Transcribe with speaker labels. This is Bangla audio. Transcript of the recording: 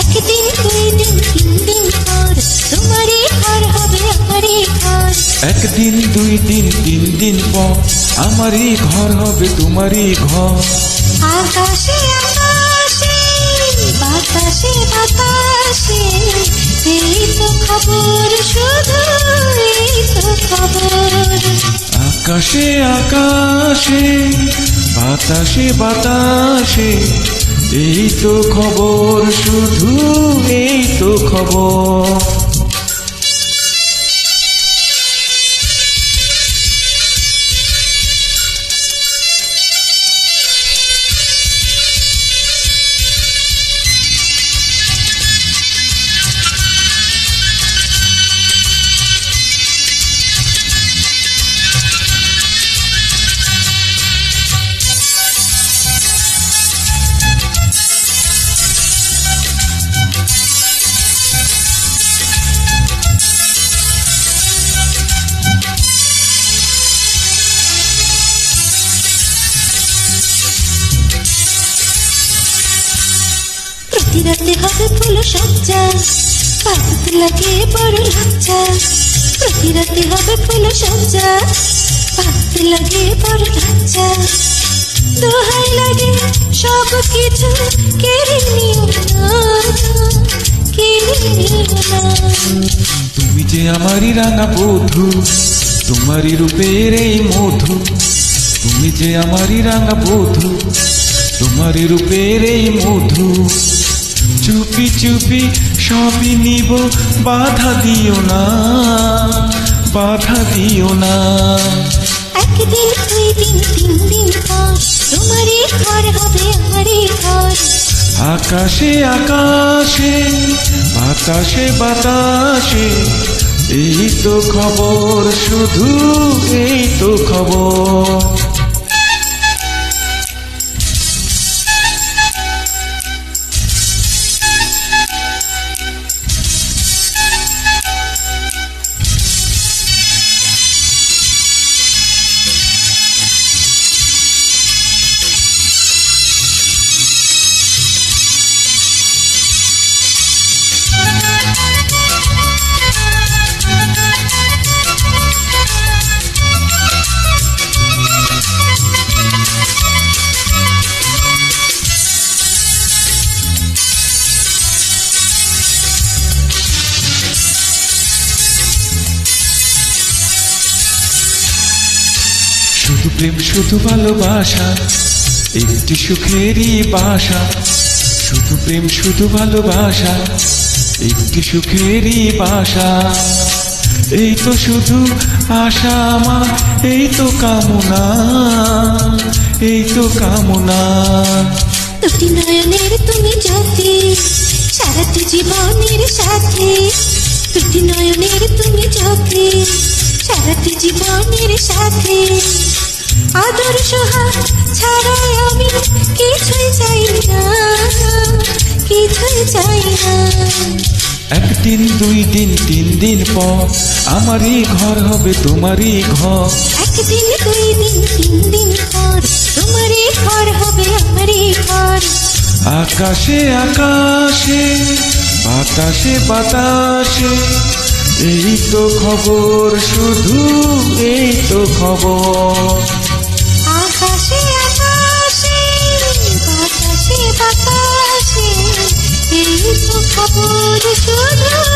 Speaker 1: একদিন দুই দিন তিন দিন পর তোমারই ঘর হবে আমারই ঘর।
Speaker 2: একদিন দুই দিন তিন দিন পর আমারই ঘর হবে তোমারই ঘর।
Speaker 1: আকাশে আকাশে বাতাসে বাতাসে এই তো খবর শুধু এই তো খবর।
Speaker 2: আকাশে আকাশে বাতাসে বাতাসে এই তো খবর শুধু এই তো খবর।
Speaker 1: প্রতি রাতে হবে ফুল সজ্জা পাত লাগে, বড় লজ্জা। প্রতি রাতে হবে ফুল সজ্জা পাত লাগে, বড় লজ্জা। দোহাই লাগে, সব কিছু কেড়ে নিও
Speaker 2: তুমি যে আমারই রাঙা বধু, তোমারই রূপের এই মধু। তুমি যে আমারই রাঙা বধু, তোমারই রূপের এই মধু। চুপি চুপি সবই নিব বাধা দিও না বাধা দিও না।
Speaker 1: একদিন দুই দিন তিন দিন পর তোমারই ঘর হবে আমারই ঘর।
Speaker 2: আকাশে আকাশে বাতাসে বাতাসে এই তো খবর শুধু এই তো খবর। প্রেম শুধু ভালোবাসা, একটি সুখেরই বাসা। শুধু প্রেম, শুধু ভালোবাসা, একটি সুখেরই বাসা। এই তো শুধু আশা আমার, এই তো কামনা, এই তো কামনা।
Speaker 1: দুটি নয়নের তুমি জ্যোতি সারাটি জীবনের সাথে। দুটি নয়নের তুমি জ্যোতি সারাটি জীবনের সাথে। আদর সোহাগ ছাড়াই আমি কিছুই চাই না কিছুই চাই না।
Speaker 2: একদিন দুই দিন তিন দিন পর আমারই ঘর হবে তোমারই ঘর।
Speaker 1: একদিন দুই দিন তিন দিন পর তোমারই ঘর হবে আমারই ঘর।
Speaker 2: আকাশে আকাশে বাতাসে বাতাসে এই তো খবর শুধু এই তো খবর।
Speaker 1: আকাশে আকাশে বাতাসে বাতাসে। এই তো খবর শুধু